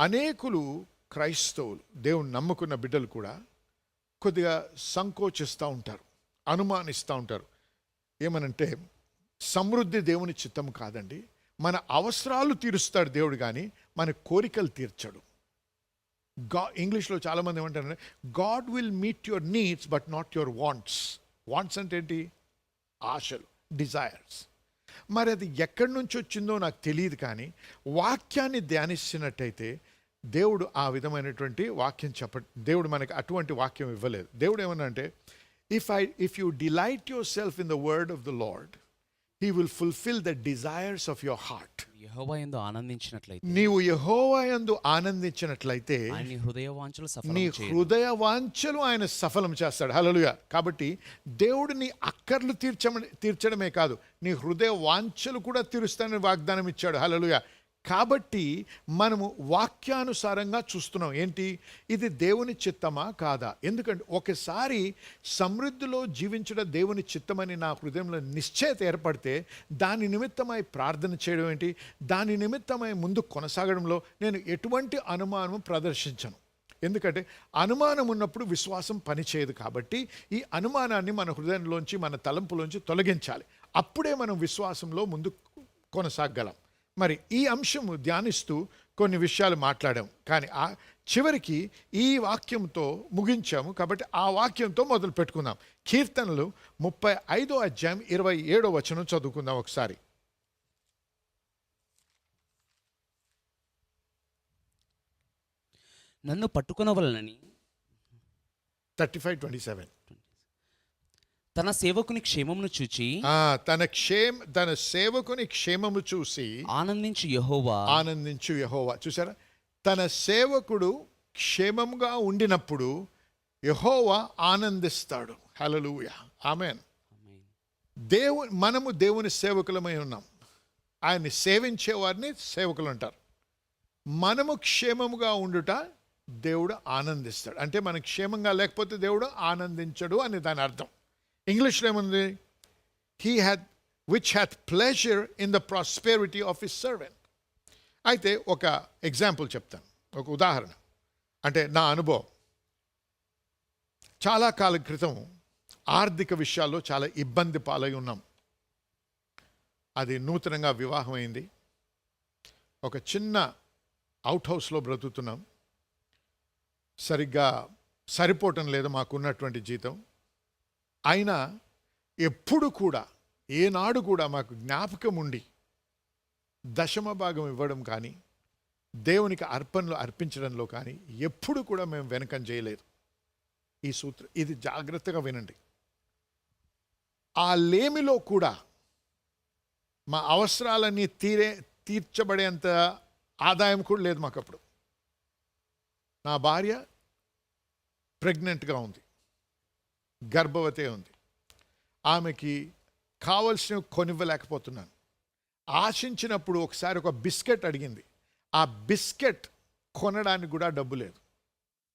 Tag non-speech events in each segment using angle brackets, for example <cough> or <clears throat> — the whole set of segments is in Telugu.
అనేకులు క్రైస్తవులు దేవుని నమ్ముకున్న బిడ్డలు కూడా కొద్దిగా సంకోచిస్తూ ఉంటారు అనుమానిస్తూ ఉంటారు. ఏమనంటే సమృద్ధి దేవుని చిత్తం కాదండి. మన అవసరాలు తీరుస్తాడు దేవుడు కానీ మన కోరికలు తీర్చడు. గా ఇంగ్లీష్లో చాలామంది ఏమంటారంటే God will meet your needs but not your wants wants అంటే ఏంటి? ఆశలు డిజైర్స్ మరి అది ఎక్కడి నుంచి వచ్చిందో నాకు తెలియదు కానీ వాక్యాన్ని ధ్యానిస్తున్నట్టయితే దేవుడు ఆ విధమైనటువంటి వాక్యం చెప్ప దేవుడు మనకి అటువంటి వాక్యం ఇవ్వలేదు. దేవుడు ఏమన్నా అంటే if I if you delight yourself in the word of the Lord he will fulfil the desires of your heart యెహోవా యందు ఆనందించినట్లయితే నీవు యహోవాయందు ఆనందించినట్లయితే ఆయన నీ హృదయ వాంఛలు నీ సఫలం చేయను. హృదయ వాంఛలు ఆయన సఫలం చేస్తాడు. హల్లెలూయా. కాబట్టి దేవుడు నీ అక్కర్లు తీర్చమ తీర్చడమే కాదు నీ హృదయ వాంఛలు కూడా తీరుస్తానని వాగ్దానం ఇచ్చాడు. హల్లెలూయా. కాబట్టి మనము వాక్యానుసారంగా చూస్తున్నాం. ఏంటి? ఇది దేవుని చిత్తమా కాదా? ఎందుకంటే ఒకసారి సమృద్ధిలో జీవించడం దేవుని చిత్తమని నా హృదయంలో నిశ్చయత ఏర్పడితే దాని నిమిత్తమై ప్రార్థన చేయడం ఏంటి? దాని నిమిత్తమై ముందు కొనసాగడంలో నేను ఎటువంటి అనుమానం ప్రదర్శించను. ఎందుకంటే అనుమానం ఉన్నప్పుడు విశ్వాసం పనిచేయదు కాబట్టి ఈ అనుమానాన్ని మన హృదయంలోంచి మన తలంపులోంచి తొలగించాలి. అప్పుడే మనం విశ్వాసంలో ముందు కొనసాగలం మరి ఈ అంశము ధ్యానిస్తూ కొన్ని విషయాలు మాట్లాడాం. కానీ ఆ చివరికి ఈ వాక్యంతో ముగించాము. కాబట్టి ఆ వాక్యంతో మొదలు పెట్టుకుందాం. కీర్తనలు ముప్పై ఐదో అధ్యాయం ఇరవై ఏడో వచనం చదువుకుందాం ఒకసారి. నన్ను పట్టుకొనవలనని థర్టీ ఫైవ్ ట్వంటీ సెవెన్. తన సేవకుని క్షేమమును చూచి తన క్షేమ తన సేవకుని క్షేమము చూసి ఆనందించి యెహోవా. ఆనందించు యహోవా. చూసారా? తన సేవకుడు క్షేమంగా ఉండినప్పుడు యహోవా ఆనందిస్తాడు. Hallelujah amen. దేవు మనము దేవుని సేవకులమై ఉన్నాం. ఆయన్ని సేవించే వారిని సేవకులు అంటారు. మనము క్షేమముగా ఉండుట దేవుడు ఆనందిస్తాడు. అంటే మనం క్షేమంగా లేకపోతే దేవుడు ఆనందించడు అని దాని అర్థం. ఇంగ్లీష్లో ఏముంది he had which hath pleasure in the prosperity of his servant అయితే ఒక ఎగ్జాంపుల్ చెప్తాను. ఒక ఉదాహరణ. అంటే నా అనుభవం. చాలా కాలం క్రితం ఆర్థిక విషయాల్లో చాలా ఇబ్బంది పాలై ఉన్నాం. అది నూతనంగా వివాహం అయింది. ఒక చిన్న అవుట్ హౌస్లో బ్రతుకుతున్నాం. సరిగ్గా సరిపోవటం లేదు మాకున్నటువంటి జీతం. అయినా ఎప్పుడు కూడా ఏనాడు కూడా మాకు జ్ఞాపకం ఉండి దశమ భాగం ఇవ్వడం కానీ దేవునికి అర్పణలు అర్పించడంలో కానీ ఎప్పుడు కూడా మేము వెనకం చేయలేదు. ఈ సూత్రం ఇది జాగ్రత్తగా వినండి. ఆ లేమిలో కూడా మా అవసరాలన్నీ తీరే తీర్చబడేంత ఆదాయం కూడా లేదు మాకు అప్పుడు నా భార్య ప్రెగ్నెంట్గా ఉంది. గర్భవతే ఉంది. ఆమెకి కావలసినవి కొనివ్వలేకపోతున్నాను. ఆశించినప్పుడు ఒకసారి ఒక బిస్కెట్ అడిగింది. ఆ బిస్కెట్ కొనడానికి కూడా డబ్బు లేదు.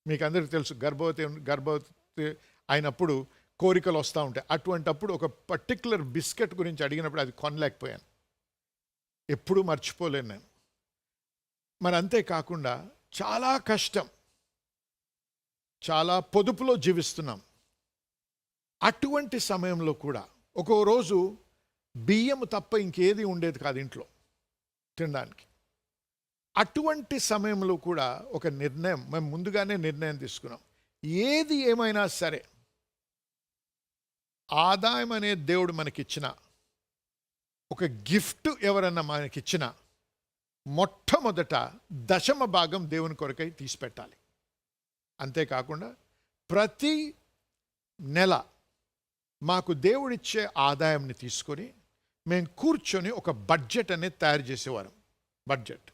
మీకు అందరికీ తెలుసు గర్భవతి గర్భవతి అయినప్పుడు కోరికలు వస్తూ ఉంటాయి. అటువంటప్పుడు ఒక పర్టికులర్ బిస్కెట్ గురించి అడిగినప్పుడు అది కొనలేకపోయాను. ఎప్పుడూ మర్చిపోలేను నేను. మరి అంతేకాకుండా చాలా కష్టం. చాలా పొదుపులో జీవిస్తున్నాం. అటువంటి సమయంలో కూడా ఒక్కో రోజు బియ్యం తప్ప ఇంకేది ఉండేది కాదు ఇంట్లో తినడానికి. అటువంటి సమయంలో కూడా ఒక నిర్ణయం మేము ముందుగానే నిర్ణయం తీసుకున్నాం. ఏది ఏమైనా సరే ఆదాయం అనే దేవుడు మనకిచ్చిన ఒక గిఫ్ట్ ఎవరన్నా మనకిచ్చిన మొట్టమొదట దశమ భాగం దేవుని కొరకై తీసిపెట్టాలి. అంతేకాకుండా ప్రతి నెల మాకు దేవుడిచ్చే ఆదాయంని తీసుకొని మేము కూర్చొని ఒక బడ్జెట్ అనేది తయారు చేసేవారం. బడ్జెట్.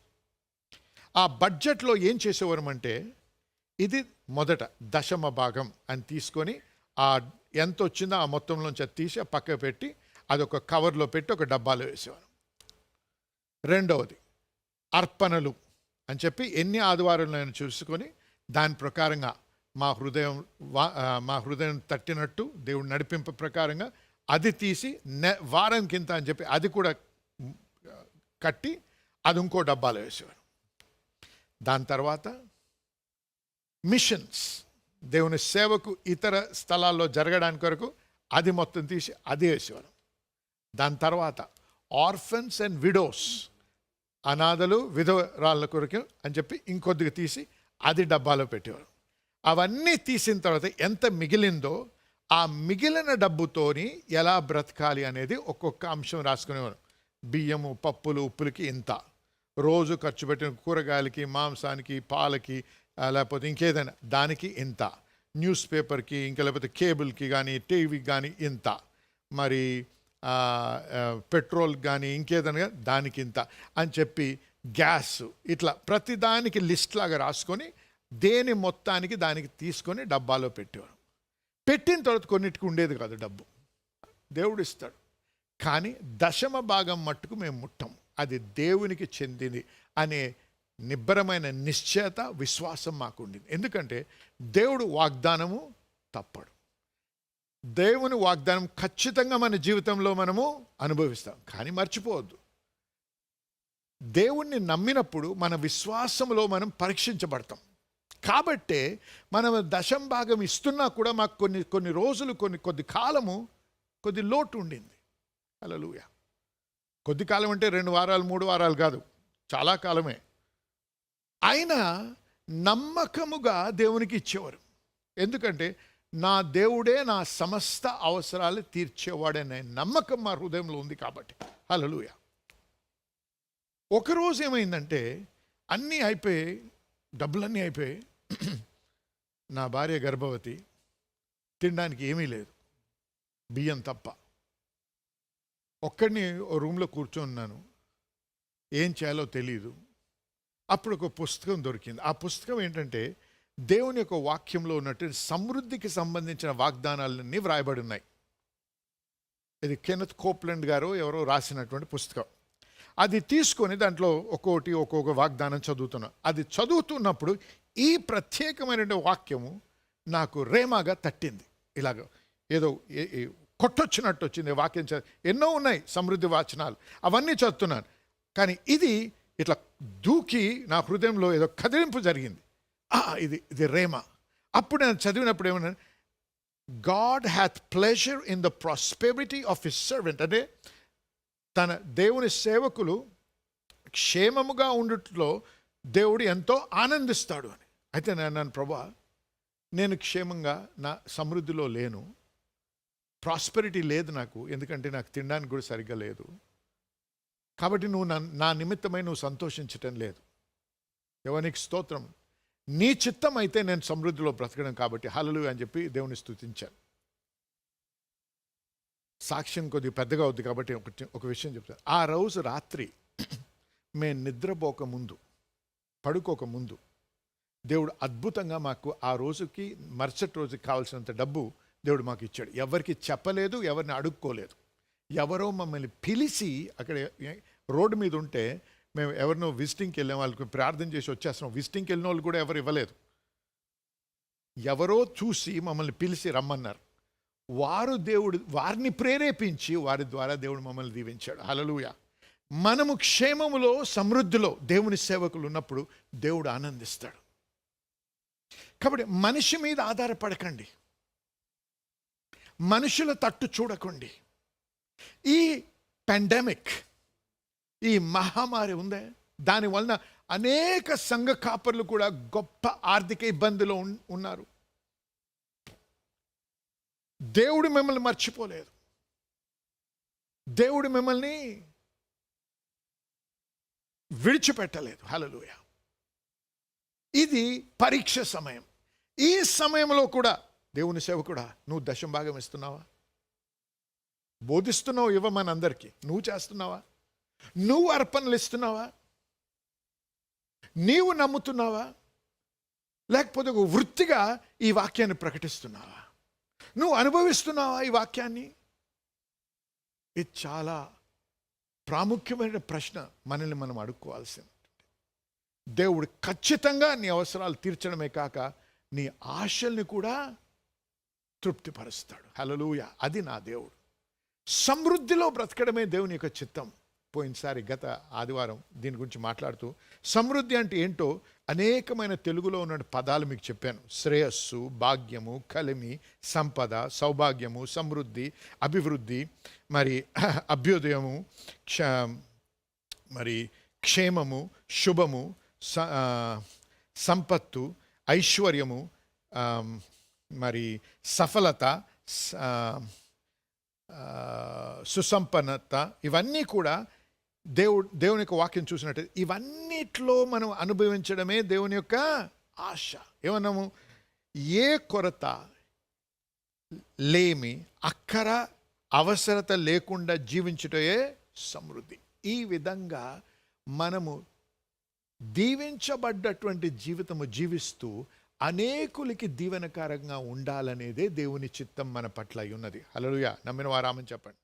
ఆ బడ్జెట్లో ఏం చేసేవారం అంటే ఇది మొదట దశమ భాగం అని తీసుకొని ఆ ఎంత వచ్చిందో ఆ మొత్తంలోంచి అది తీసి ఆ పక్క పెట్టి అది ఒక కవర్లో పెట్టి ఒక డబ్బాలో వేసేవారు. రెండవది అర్పణలు అని చెప్పి ఎన్ని ఆదివారంలో చూసుకొని దాని ప్రకారంగా మా హృదయం మా హృదయం తట్టినట్టు దేవుడు నడిపింప ప్రకారంగా అది తీసి నె వారం కింద అని చెప్పి అది కూడా కట్టి అది ఇంకో డబ్బాలో వేసేవారు. దాని తర్వాత మిషన్స్ దేవుని సేవకు ఇతర స్థలాల్లో జరగడానికి వరకు అది మొత్తం తీసి అది వేసేవారు. దాని తర్వాత ఆర్ఫన్స్ అండ్ విడోస్ అనాథలు విధవరాళ్ళ కొరకు అని చెప్పి ఇంకొద్దిగా తీసి అది డబ్బాలో పెట్టేవారు. అవన్నీ తీసిన తర్వాత ఎంత మిగిలిందో ఆ మిగిలిన డబ్బుతోని ఎలా బ్రతకాలి అనేది ఒక్కొక్క అంశం రాసుకునేవారు. బియ్యము పప్పులు ఉప్పులకి ఇంత. రోజు ఖర్చు పెట్టిన కూరగాయలకి మాంసానికి పాలకి లేకపోతే ఇంకేదైనా దానికి ఇంత. న్యూస్ పేపర్కి ఇంకా లేకపోతే కేబుల్కి కానీ టీవీకి కానీ ఇంత. మరి పెట్రోల్ కానీ ఇంకేదైనా దానికి ఇంత అని చెప్పి గ్యాస్ ఇట్లా ప్రతి దానికి లిస్ట్ లాగా రాసుకొని దేని మొత్తానికి దానికి తీసుకొని డబ్బాలో పెట్టేవారు. పెట్టిన తర్వాత కొన్నిటికి ఉండేది కాదు డబ్బు. దేవుడు ఇస్తాడు. కానీ దశమ భాగం మట్టుకు మేము ముట్టం అది దేవునికి చెందింది అనే నిబ్బరమైన నిశ్చయత విశ్వాసం మాకు ఉండింది ఎందుకంటే దేవుడు వాగ్దానము తప్పడు. దేవుని వాగ్దానం ఖచ్చితంగా మన జీవితంలో మనము అనుభవిస్తాం. కానీ మర్చిపోవద్దు. దేవుణ్ణి నమ్మినప్పుడు మన విశ్వాసంలో మనం పరీక్షించబడతాం. కాబట్టే మనం దశం భాగం ఇస్తున్నా కూడా మాకు కొన్ని కొన్ని రోజులు కొన్ని కొద్ది కాలము కొద్ది లోటు ఉండింది. అలలుయ కొద్ది కాలం అంటే రెండు వారాలు మూడు వారాలు కాదు. చాలా కాలమే. అయినా నమ్మకముగా దేవునికి ఇచ్చేవారు. ఎందుకంటే నా దేవుడే నా సమస్త అవసరాలు తీర్చేవాడనే నమ్మకం మా హృదయంలో ఉంది కాబట్టి. హలలుయ ఒకరోజు ఏమైందంటే అన్నీ అయిపోయి డబ్బులన్నీ అయిపోయి <clears throat> నా భార్య గర్భవతి తినడానికి ఏమీ లేదు. బియ్యం తప్ప. ఒక్కడిని ఓ రూమ్లో కూర్చొన్నాను. ఏం చేయాలో తెలియదు అప్పుడు ఒక పుస్తకం దొరికింది. ఆ పుస్తకం ఏంటంటే దేవుని యొక్క వాక్యంలో ఉన్నట్టు సమృద్ధికి సంబంధించిన వాగ్దానాలన్నీ వ్రాయబడి ఉన్నాయి. ఇది కెనత్ కోప్లండ్ గారు ఎవరో రాసినటువంటి పుస్తకం. అది తీసుకొని దాంట్లో ఒక్కోటి ఒక్కొక్క వాగ్దానం చదువుతున్నా. అది చదువుతున్నప్పుడు ఈ ప్రత్యేకమైనటువంటి వాక్యము నాకు రేమాగా తట్టింది. ఇలాగ ఏదో కొట్టొచ్చినట్టు వచ్చింది వాక్యం చదివి ఎన్నో ఉన్నాయి సమృద్ధి వాచనాలు. అవన్నీ చదువుతున్నాను. కానీ ఇది ఇట్లా దూకి నా హృదయంలో ఏదో కదిలింపు జరిగింది. ఆ, ఇది ఇది రేమ. అప్పుడు నేను చదివినప్పుడు ఏమన్నా God hath pleasure in the prosperity of his servant. అంటే తన దేవుని సేవకులు క్షేమముగా ఉండుట్లో దేవుడు ఎంతో ఆనందిస్తాడు అని. అయితే నేను అన్నాను ప్రభా నేను క్షేమంగా నా సమృద్ధిలో లేను. ప్రాస్పెరిటీ లేదు నాకు. ఎందుకంటే నాకు తినడానికి కూడా సరిగ్గా లేదు. కాబట్టి నువ్వు నా నా నిమిత్తమై నువ్వు సంతోషించటం లేదు. ఎవరికి స్తోత్రం. నీ చిత్తం అయితే నేను సమృద్ధిలో బ్రతకడం కాబట్టి హలలు అని చెప్పి దేవుని స్థుతించాను సాక్ష్యం కొద్దిగా పెద్దగా అవుద్ది కాబట్టి ఒకటి ఒక విషయం చెప్తాను ఆ రోజు రాత్రి <clears throat> మేము నిద్రపోక ముందు పడుకోక ముందు దేవుడు అద్భుతంగా మాకు ఆ రోజుకి మరుసటి రోజుకి కావాల్సినంత డబ్బు దేవుడు మాకు ఇచ్చాడు. ఎవరికి చెప్పలేదు ఎవరిని అడుక్కోలేదు. ఎవరో మమ్మల్ని పిలిచి అక్కడ రోడ్డు మీద ఉంటే మేము ఎవరినో విజిటింగ్కి వెళ్ళాం వాళ్ళకి ప్రార్థన చేసి వచ్చేస్తున్నాం. విజిటింగ్కి వెళ్ళిన వాళ్ళు కూడా ఎవరు ఇవ్వలేదు. ఎవరో చూసి మమ్మల్ని పిలిచి రమ్మన్నారు. వారు దేవుడు వారిని ప్రేరేపించి వారి ద్వారా దేవుడు మమ్మల్ని దీవించాడు. హలలుయ మనము క్షేమములో సమృద్ధిలో దేవుని సేవకులు ఉన్నప్పుడు దేవుడు ఆనందిస్తాడు. కాబట్టి మనిషి మీద ఆధారపడకండి. మనుషుల తట్టు చూడకండి. ఈ పెండమిక్ ఈ మహమ్మారి ఉందే దానివలన అనేక సంఘ కాపర్లు కూడా గొప్ప ఆర్థిక ఇబ్బందిలో ఉన్- ఉన్నారు. దేవుడు మిమ్మల్ని మర్చిపోలేదు. దేవుడు మిమ్మల్ని విడిచిపెట్టలేదు. హలలుయా ఇది పరీక్ష సమయం. ఈ సమయంలో కూడా దేవుని సేవకుడా నువ్వు దశం భాగం ఇస్తున్నావా? బోధిస్తున్నావు ఇవ్వమని అందరికీ నువ్వు చేస్తున్నావా? నువ్వు అర్పణలు ఇస్తున్నావా? నీవు నమ్ముతున్నావా? లేకపోతే ఒక వృత్తిగా ఈ వాక్యాన్ని ప్రకటిస్తున్నావా? నువ్వు అనుభవిస్తున్నావా ఈ వాక్యాన్ని? ఇది చాలా ప్రాముఖ్యమైన ప్రశ్న మనల్ని మనం అడుక్కోవాల్సింది. దేవుడు ఖచ్చితంగా నీ అవసరాలు తీర్చడమే కాక నీ ఆశల్ని కూడా తృప్తిపరుస్తాడు. హలలుయ అది నా దేవుడు. సమృద్ధిలో బ్రతకడమే దేవుని యొక్క చిత్తం. పోయినసారి గత ఆదివారం దీని గురించి మాట్లాడుతూ సమృద్ధి అంటే ఏంటో అనేకమైన తెలుగులో ఉన్న పదాలు మీకు చెప్పాను. శ్రేయస్సు భాగ్యము కలిమి సంపద సౌభాగ్యము సమృద్ధి అభివృద్ధి మరి అభ్యుదయము క్ష మరి క్షేమము శుభము సంపత్తు ఐశ్వర్యము మరి సఫలత స- సుసంపన్నత ఇవన్నీ కూడా దేవుడు దేవుని యొక్క వాక్యం చూసినట్టు ఇవన్నిట్లో మనం అనుభవించడమే దేవుని యొక్క ఆశ. ఏమన్నాము? ఏ కొరత లేమి అక్కర అవసరత లేకుండా జీవించుటయే సమృద్ధి. ఈ విధంగా మనము దీవించబడ్డటువంటి జీవితము జీవిస్తూ అనేకులకి దీవెనకారంగా ఉండాలనేదే దేవుని చిత్తం మన పట్ల ఉన్నది. హలోయ నమ్మిన వారామని చెప్పండి.